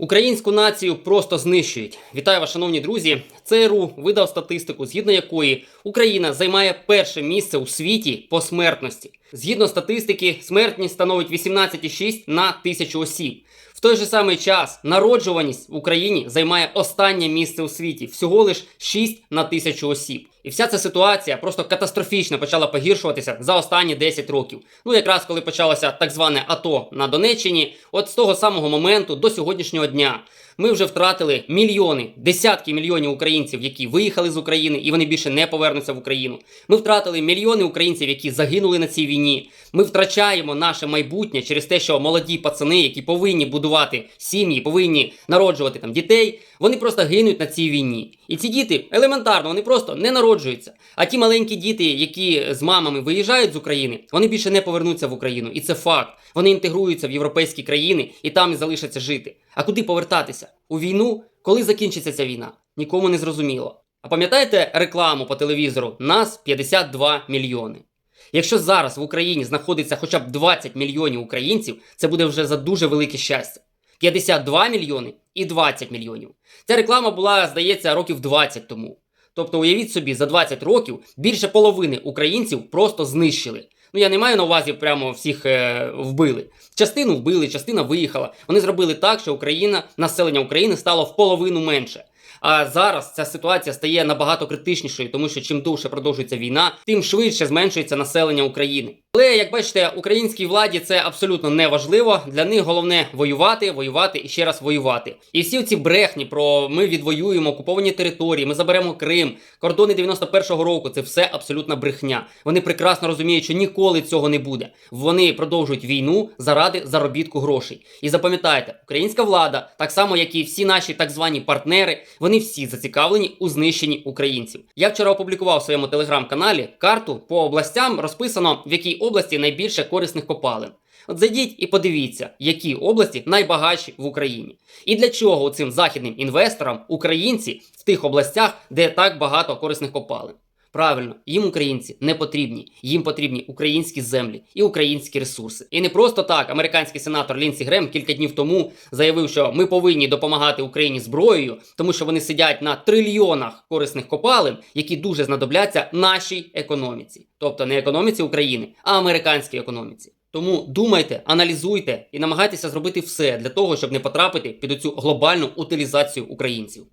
Українську націю просто знищують. Вітаю вас, шановні друзі. ЦРУ видав статистику, згідно якої Україна займає перше місце у світі по смертності. Згідно статистики, смертність становить 18,6 на тисячу осіб. В той же самий час народжуваність в Україні займає останнє місце у світі, всього лиш 6 на тисячу осіб. І вся ця ситуація просто катастрофічно почала погіршуватися за останні 10 років. Ну якраз коли почалося так зване АТО на Донеччині, от з того самого моменту до сьогоднішнього дня ми вже втратили мільйони, десятки мільйонів українців, які виїхали з України і вони більше не повернуться в Україну. Ми втратили мільйони українців, які загинули на цій війні. Ми втрачаємо наше майбутнє через те, що молоді пацани, які повинні будувати сім'ї, повинні народжувати там дітей, вони просто гинуть на цій війні. І ці діти елементарно, вони просто не народжуються. А ті маленькі діти, які з мамами виїжджають з України, вони більше не повернуться в Україну. І це факт. Вони інтегруються в європейські країни і там і залишаться жити. А куди повертатися? У війну? Коли закінчиться ця війна? Нікому не зрозуміло. А пам'ятаєте рекламу по телевізору? Нас 52 мільйони. Якщо зараз в Україні знаходиться хоча б 20 мільйонів українців, це буде вже за дуже велике щастя. 52 мільйони і 20 мільйонів. Ця реклама була, здається, років 20 тому. Тобто, уявіть собі, за 20 років більше половини українців просто знищили. Ну я не маю на увазі прямо всіх е, вбили. Частину вбили, частина виїхала. Вони зробили так, що Україна, населення України стало в половину менше. А зараз ця ситуація стає набагато критичнішою, тому що чим довше продовжується війна, тим швидше зменшується населення України. Але як бачите, українській владі це абсолютно не важливо. Для них головне воювати, воювати і ще раз воювати. І всі ці брехні про ми відвоюємо окуповані території, ми заберемо Крим, кордони 91-го року. Це все абсолютна брехня. Вони прекрасно розуміють, що ніколи цього не буде. Вони продовжують війну заради заробітку грошей. І запам'ятайте, українська влада, так само як і всі наші так звані партнери, вони всі зацікавлені у знищенні українців. Я вчора опублікував в своєму телеграм-каналі карту по областям, розписано в якій області найбільше корисних копалин. От зайдіть і подивіться, які області найбагатші в Україні. І для чого цим західним інвесторам українці в тих областях, де так багато корисних копалин. Правильно, їм українці не потрібні. Їм потрібні українські землі і українські ресурси. І не просто так. Американський сенатор Лінсі Грем кілька днів тому заявив, що ми повинні допомагати Україні зброєю, тому що вони сидять на трильйонах корисних копалин, які дуже знадобляться нашій економіці, тобто не економіці України, а американській економіці. Тому думайте, аналізуйте і намагайтеся зробити все для того, щоб не потрапити під оцю глобальну утилізацію українців.